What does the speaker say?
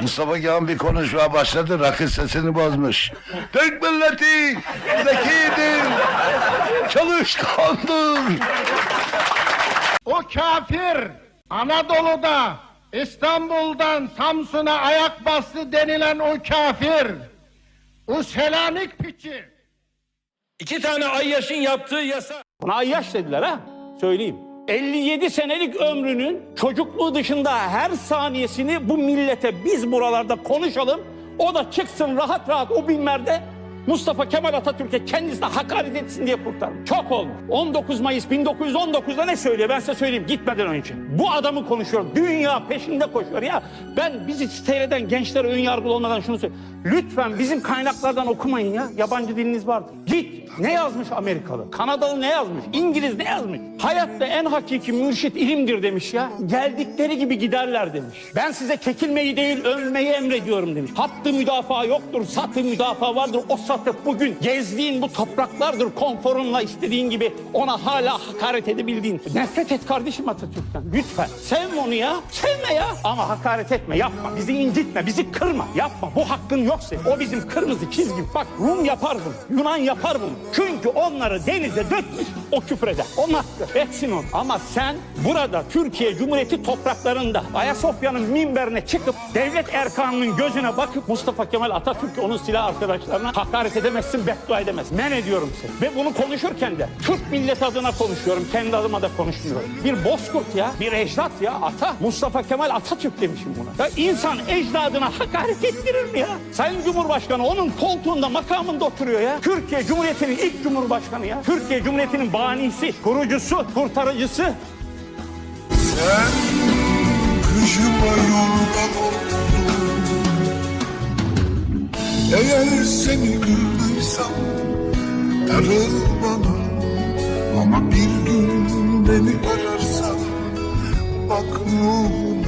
Mustafa Kemal bir konuşmaya başladı, rakı sesini bozmuş. Türk milleti zekidir, çalışkandır. O kafir Anadolu'da İstanbul'dan Samsun'a ayak bastı denilen o kafir o Selanik piçi İki tane Ayyaş'ın yaptığı yasa. Buna Ayyaş dediler ha. Söyleyeyim. 57 senelik ömrünün çocukluğu dışında her saniyesini bu millete biz buralarda konuşalım. O da çıksın rahat rahat o binlerde Mustafa Kemal Atatürk'e kendisine hakaret etsin diye kurtarmış. Çok olmuş. 19 Mayıs 1919'da ne söylüyor ben size söyleyeyim gitmeden önce. Bu adamı konuşuyor. Dünya peşinde koşuyor ya. Ben bizi seyreden gençlere ön yargılı olmadan şunu söyleyeyim. Lütfen bizim kaynaklardan okumayın ya. Yabancı diliniz vardır. Git. Ne yazmış Amerikalı? Kanadalı ne yazmış? İngiliz ne yazmış? Hayatta en hakiki mürşit ilimdir demiş ya. Geldikleri gibi giderler demiş. Ben size çekilmeyi değil övülmeyi emrediyorum demiş. Hattı müdafaa yoktur, satı müdafaa vardır. O satı bugün gezdiğin bu topraklardır. Konforunla istediğin gibi ona hala hakaret edebildiğin. Nefret et kardeşim Atatürk'ten. Lütfen. Sevme onu ya. Sevme ya. Ama hakaret etme. Yapma. Bizi incitme. Bizi kırma. Yapma. Bu hakkın yok senin. O bizim kırmızı çizgim. Bak Rum yapar bunu. Yunan yapar bunu. Çünkü onları denize dökmüş. O küfreder. Onun hakkı. Etsin onu. Ama sen burada Türkiye Cumhuriyeti topraklarında Ayasofya'nın minberine çıkıp devlet erkanının gözüne bakıp Mustafa Kemal Atatürk onun silah arkadaşlarına hakaret edemezsin, beddua edemezsin. Men ediyorum seni. Ve bunu konuşurken de Türk milleti adına konuşuyorum. Kendi adıma da konuşmuyorum. Bir bozkurt ya, bir ecdat ya, ata. Mustafa Kemal Atatürk demişim buna. Ya insan ecdadına hakaret ettirir mi ya? Sayın Cumhurbaşkanı onun koltuğunda, makamında oturuyor ya. Türkiye Cumhuriyeti'nin ilk Cumhurbaşkanı ya. Türkiye Cumhuriyeti'nin banisi, kurucusu, kurtarıcısı. Sen kışıma yorgan oldun Eğer seni kırdıysam darıl bana Ama bir gün beni ararsan bak ruhuna